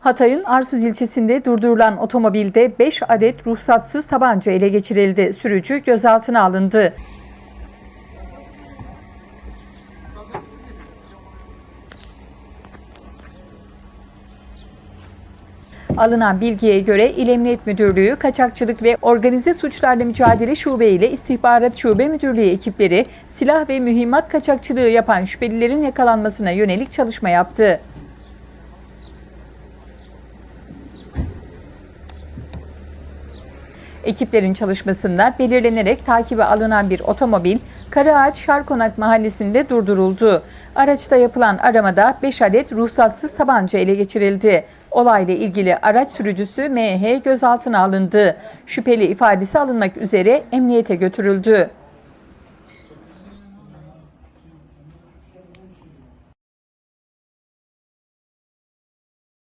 Hatay'ın Arsuz ilçesinde durdurulan otomobilde 5 adet ruhsatsız tabanca ele geçirildi. Sürücü gözaltına alındı. Alınan bilgiye göre İl Emniyet Müdürlüğü, Kaçakçılık ve Organize Suçlarla Mücadele Şube ile İstihbarat Şube Müdürlüğü ekipleri silah ve mühimmat kaçakçılığı yapan şüphelilerin yakalanmasına yönelik çalışma yaptı. Ekiplerin çalışmasında belirlenerek takibe alınan bir otomobil Karaağaç Şarkonak mahallesinde durduruldu. Araçta yapılan aramada 5 adet ruhsatsız tabanca ele geçirildi. Olayla ilgili araç sürücüsü MH gözaltına alındı. Şüpheli ifadesi alınmak üzere emniyete götürüldü.